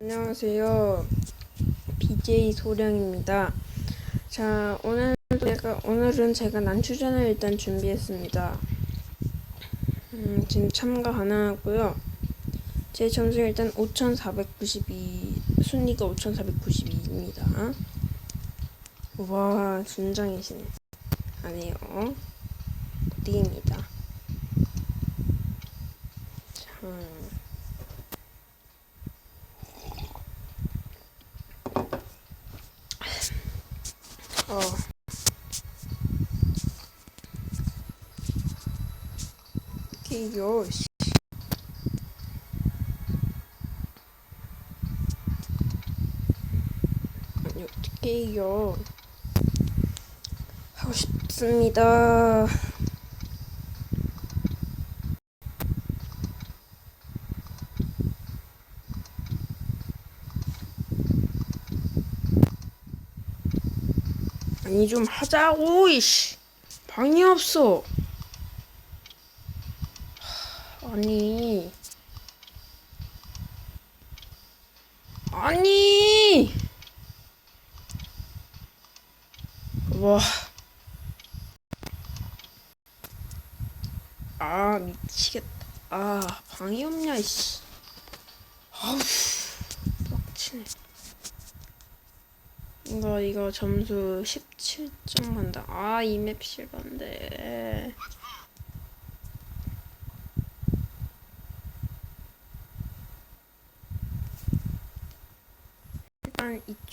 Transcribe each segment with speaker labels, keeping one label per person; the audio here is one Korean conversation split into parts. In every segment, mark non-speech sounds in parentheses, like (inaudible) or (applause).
Speaker 1: 안녕하세요. BJ 소령입니다. 자, 오늘 제가 오늘은 제가 난추전을 일단 준비했습니다. 음, 지금 참가 가능하고요. 제 점수 일단 5,492 순위가 5,492입니다. 와, 준장이시네. 아니에요. 고딩입니다. 자. 어. 씨. 아니, 어떻게 이겨. 하고 싶습니다. 아니 좀 하자고 이씨 방이 없어 하, 아니 아니 와. 아 미치겠다 아 방이 없냐 이씨 아우 빡치네 이거 이거 점수 17점 간다. 아 이 맵 실반데.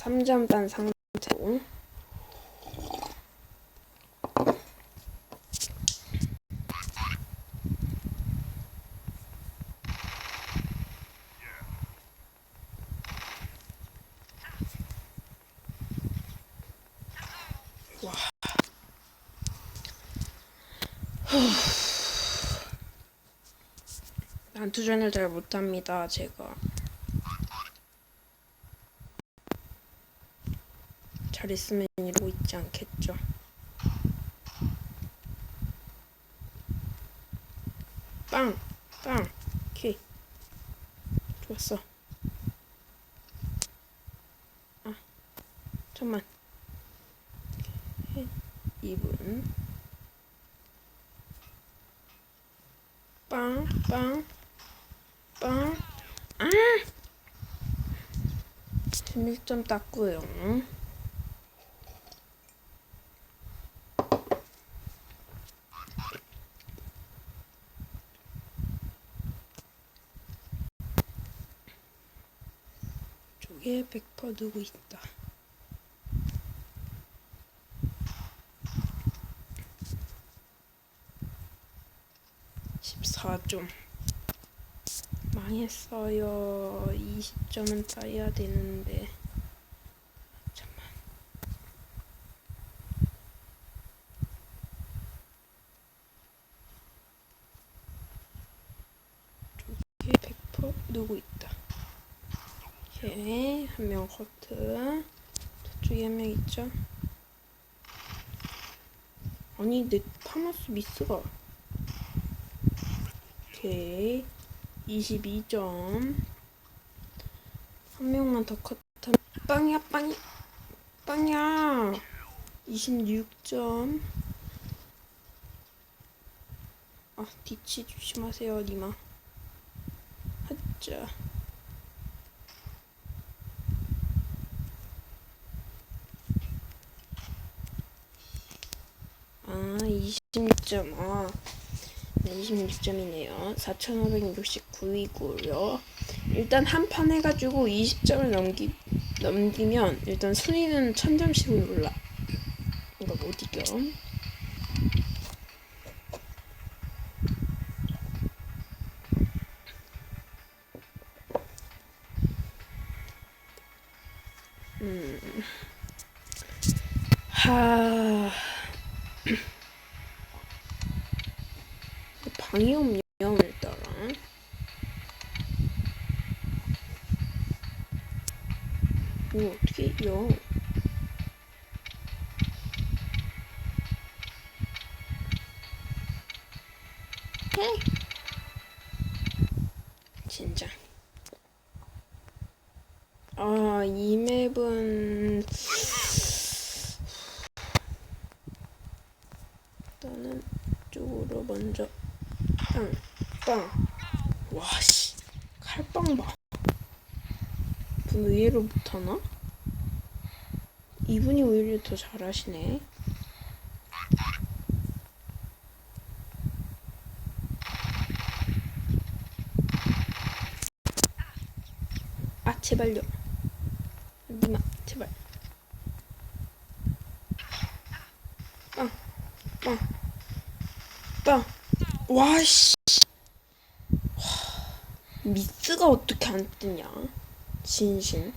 Speaker 1: 3점 딴 상태고 (sighs) 난투전을 잘 못합니다 제가 이러고 있지 않겠죠 빵! 빵! 오케이 좋았어 아 잠만 2분 빵, 빵, 빵, 아! 16점 땄고요. 쪽에 100% 누구 있다. 점 망했어요. 20점은 따야 되는데. 잠만. 저기 100% 누구 있다. 오케이. 한 명 커트. 저쪽에 한 명 있죠? 아니, 내 파마스 미스가. 오케이. 22점. 한 명만 더 컷하면 빵이야, 빵이. 빵이야. 26점. 아, 뒤치 조심하세요, 니마. 하자. 아, 20점. 아. 네, 26점이네요. 4,569이고요. 일단 한 판 해가지고 20점을 넘기, 넘기면 일단 순위는 1000점씩은 올라. 이거 못 이겨. 음. 하. 방위험 영을 따라. 이거 어떻게 이겨? 헤이. 진짜. 아, 이 맵은 일단은 쪽으로 먼저 빵, 빵. 와, 씨. 칼빵 봐. 분 의외로 못하나? 이분이 오히려 더 잘하시네. 아, 제발요. 니마, 제발. 빵, 빵, 빵. 와, 씨. 와, 미스가 어떻게 안 뜨냐? 진심.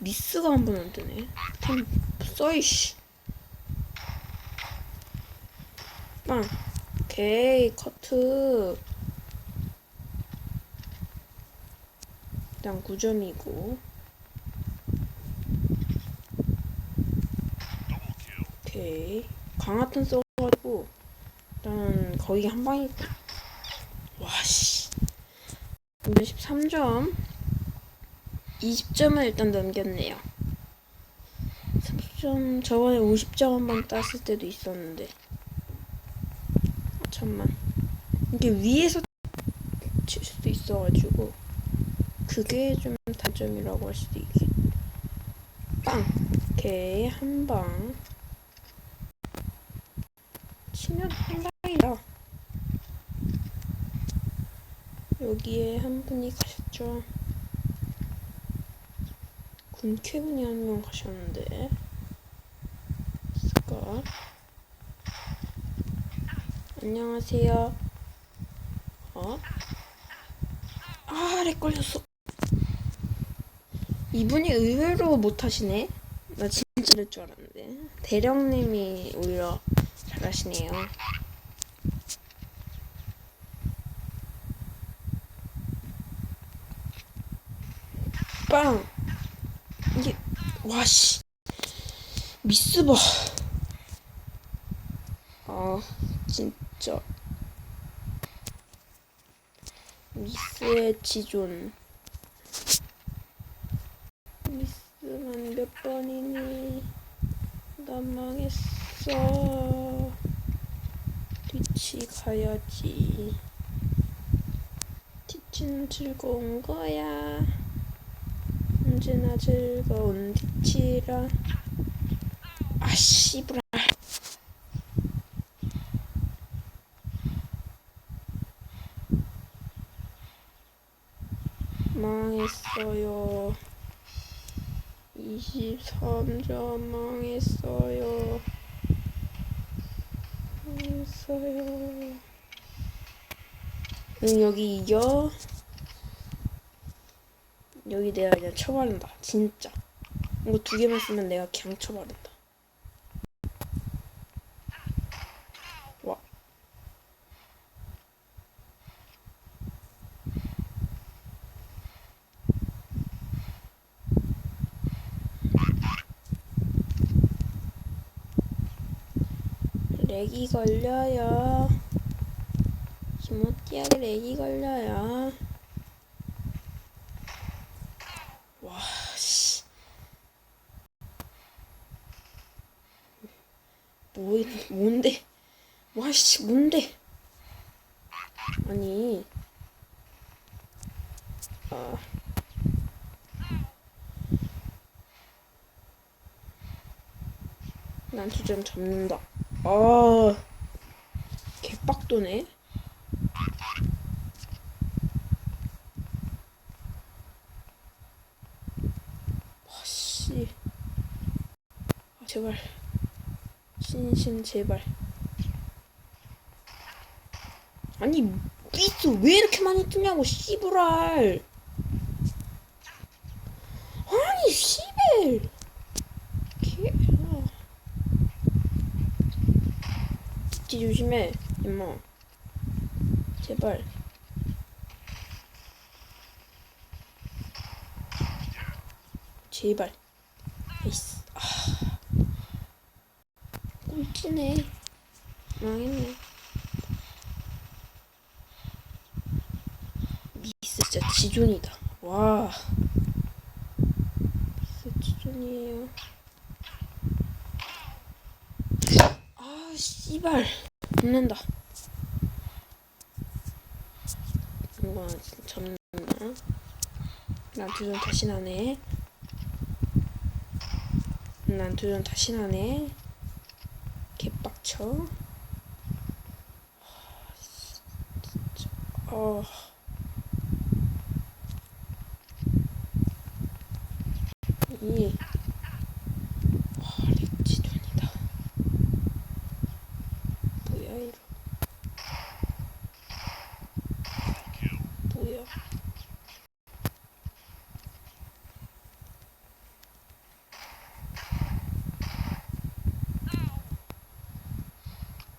Speaker 1: 미스가 한 번 안 뜨네. 템, 써이씨. 빵. 오케이, 커트. 일단 9점이고. 오케이. 써가지고, 일단 거의 한 방이다. 와, 씨. 13점. 20점을 일단 넘겼네요. 30점, 저번에 50점 한 번 땄을 때도 있었는데. 아, 잠만. 이게 위에서 칠 수도 있어가지고. 그게 좀 단점이라고 할 수도 있게. 빵. 오케이. 한 방. 치면 한 방이다. 여기에 한 분이 가셨죠. 군캐분이 한 명 가셨는데. 스카. 안녕하세요. 어? 아, 렉 걸렸어. 이분이 의외로 못하시네. 나 진짜 될줄 알았는데. 대령님이 오히려 잘하시네요. 빵! 이게, 와, 씨. 미스 봐. 아, 진짜. 미스의 지존. 미스만 몇 번이니. 난 망했어. 뒤치 가야지. 뒤치는 즐거운 거야. 언제나 즐거운 뒤치라. 아, 씨부라. 망했어요. 23점 망했어요. 망했어요. 응, 여기 이겨. 여기 내가 그냥 쳐바른다. 진짜. 이거 두 개만 쓰면 내가 그냥 쳐바른다. 와. 렉이 걸려요. 기모띠하게 렉이 걸려요. 와, 씨. 뭐, 뭔데? 와, 씨, 뭔데? 아니. 아. 난 주점 잡는다. 아. 개빡도네. 와, 씨. 아, 제발. 신신, 제발. 아니, 미스 왜 이렇게 많이 뜨냐고, 씨부랄. 아니, 개. 아. 지 조심해, 임마. 제발. 제발. 에이스. 아. 꼴찌네. 망했네. 미스 진짜 지존이다. 와. 미스 지존이에요. 아, 씨발. 잡는다. 이거 잡는다. 난 도전 다시 나네. 난 도전 다시 나네. 개빡쳐. 아, 진짜. 어. 이. 와, 렉지존이다. 뭐야, 이거. 뭐야.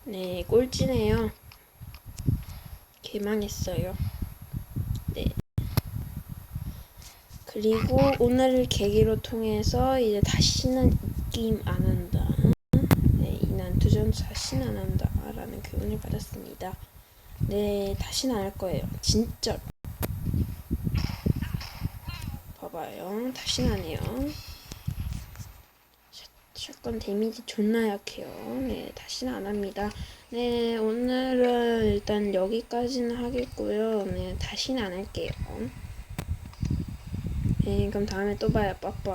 Speaker 1: 네, 꼴찌네요. 개망했어요. 네. 그리고 오늘 계기로 통해서 이제 다시는 이 게임 안 한다. 네, 이 난투전 다시는 안 한다. 라는 교훈을 받았습니다. 네, 다시는 안 할 거예요. 진짜로. 봐봐요. 다시는 안 해요. 샷- 샷건 데미지 존나 약해요. 네, 다시는 안 합니다. 네, 오늘은 일단 여기까지는 하겠고요. 네, 다시는 안 할게요. 네, 그럼 다음에 또 봐요. 빠빠.